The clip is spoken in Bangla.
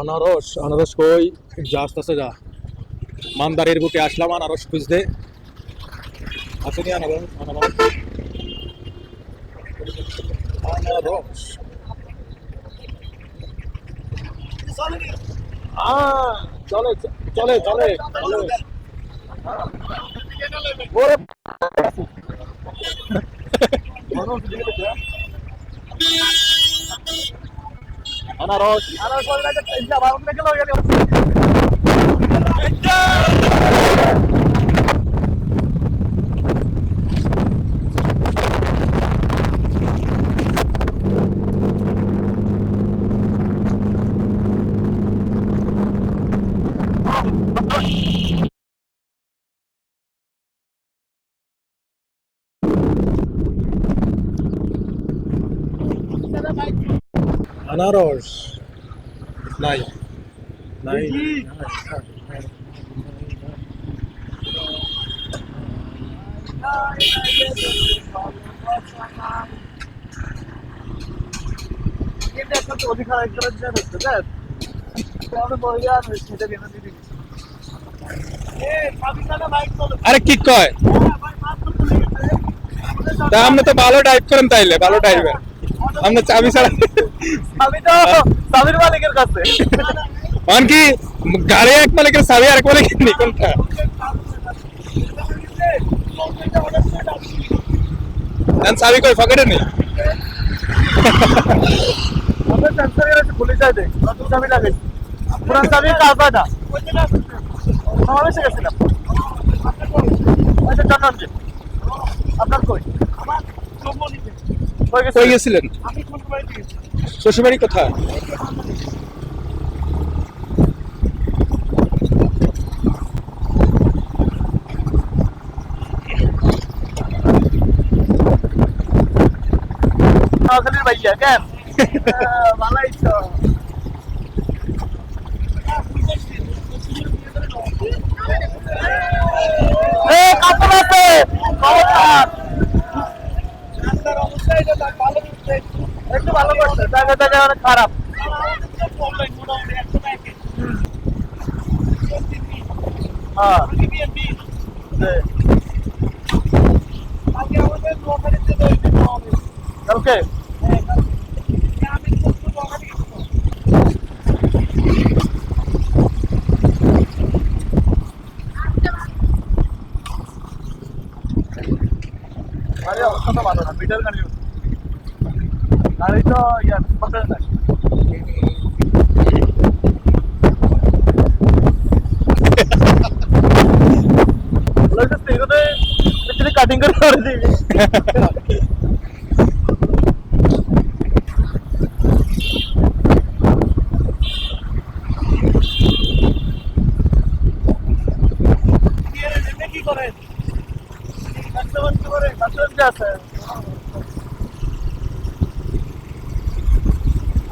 আনারস আনারস কই? যা আসতেছে যা মানদারের বুকে আসলাম আনারস খুঁজতে। আসেনি আনারস আনারস। চলে চলে চলে চলে। ওরে আনারস أنا راجل. أنا راجل أنت بعرف لك الله يعني আনারস নাই। নাই আরে কি কয়? তা আপনি তো ভালো টাইপ করেন তাইলে ভালো টাইপের আপনি চাবি ছাড়া তো মালিকের কাছে। অন কি? গাড়ি এক মালিকের চাবি আরেক মালিকের নি কোনটা? কই পকেটে নেই? পুলিশ আছে নতুন চাবি লাগাইছি। পুরান চাবি কাজটা সমাবেশে গেছিলাম। আচ্ছা জানান যে আপনার কই? কই কই গেছে গেছিলেন? আমি কোন বাড়িতে গেছি শ্বশুরবাড়ি কোথায়? নোয়াখালীর কেন? ভালাই তো। কাপড় আছে। খবরদার। একটু ভালো করছে জায়গা জায়গা অনেক খারাপ। হ্যাঁ। কালকে? ভালো না মিটার গাড়ি গাড়ি তো ইয়া পকেট নাই কাটিং করে করে দিবি কি করেন কাস্টমার কি করে কাস্টমার কি আছে